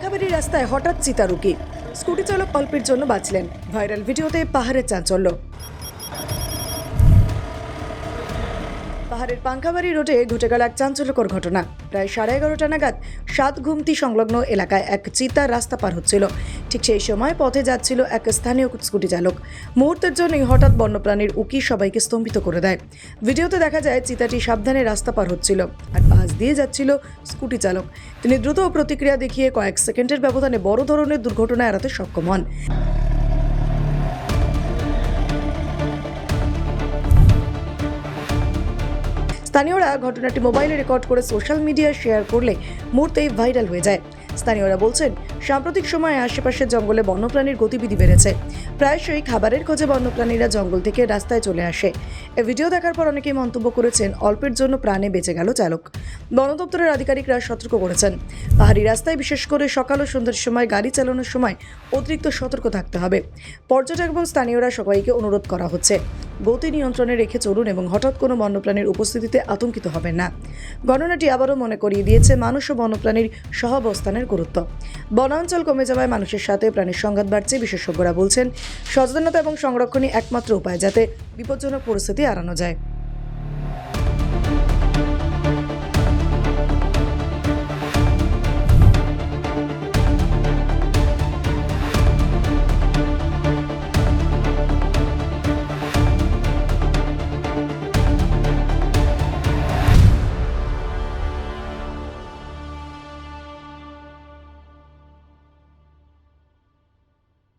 পাঙ্কাবাড়ি রাস্তায় হঠাৎ চিতারুকি স্কুটি চালক অল্পের জন্য বাঁচলেন। ভাইরাল ভিডিওতে পাহাড়ের চাঞ্চল্য। পাহাড়ের পাঙ্কাবাড়ি রোডে ঘটে গেল এক চাঞ্চল্যকর ঘটনা। প্রায় সাড়ে এগারোটা নাগাদ সাত ঘুমতি সংলগ্ন এলাকায় এক চিতা রাস্তা পার হচ্ছিল। ঠিক সেই সময় পথে যাচ্ছিল এক স্থানীয় স্কুটি চালক। মুহূর্তের জন্যই হঠাৎ বন্যপ্রাণীর উকি সবাইকে স্তম্ভিত করে দেয়। ভিডিওতে দেখা যায় চিতাটি সাবধানে রাস্তা পার হচ্ছিল আর পাশ দিয়ে যাচ্ছিল স্কুটি চালক। তিনি দ্রুত প্রতিক্রিয়া দেখিয়ে কয়েক সেকেন্ডের ব্যবধানে বড় ধরনের দুর্ঘটনা এড়াতে সক্ষম হন। স্থানীয়রা ঘটনাটি মোবাইলে রেকর্ড করে সোশ্যাল মিডিয়ায় শেয়ার করলে মুহূর্তেই ভাইরাল হয়ে যায়। স্থানীয়রা বলছেন, সাম্প্রতিক সময়ে আশেপাশের জঙ্গলে বন্যপ্রাণীর গতিবিধি বেড়েছে। প্রায়শই খাবারের খোঁজে বন্যপ্রাণীরা জঙ্গল থেকে রাস্তায় চলে আসে। এ ভিডিও দেখার পর অনেকেই মন্তব্য করেছেন, অল্পের জন্য প্রাণে বেঁচে গেল চালক। বন দপ্তরের আধিকারিকরা সতর্ক করেছেন। পাহাড়ি রাস্তায় বিশেষ করে সকাল ও সন্ধ্যার সময় গাড়ি চালানোর সময় অতিরিক্ত সতর্ক থাকতে হবে। পর্যটক এবং স্থানীয়রা সবাইকে অনুরোধ করা হচ্ছে। গতি নিয়ন্ত্রণে রেখে চলুন এবং হঠাৎ কোনো বন্যপ্রাণীর উপস্থিতিতে আতঙ্কিত হবেন না। গণনাটি আবারও মনে করিয়ে দিয়েছে মানুষ ও বন্যপ্রাণীর সহাবস্থানের গুরুত্ব। বনাঞ্চল কমে যাওয়ায় মানুষের সাথে প্রাণীর সংঘাত বাড়ছে, বিশেষজ্ঞরা বলছেন। সচেতনতা এবং সংরক্ষণই একমাত্র উপায় যাতে বিপজ্জনক পরিস্থিতি এড়ানো যায়।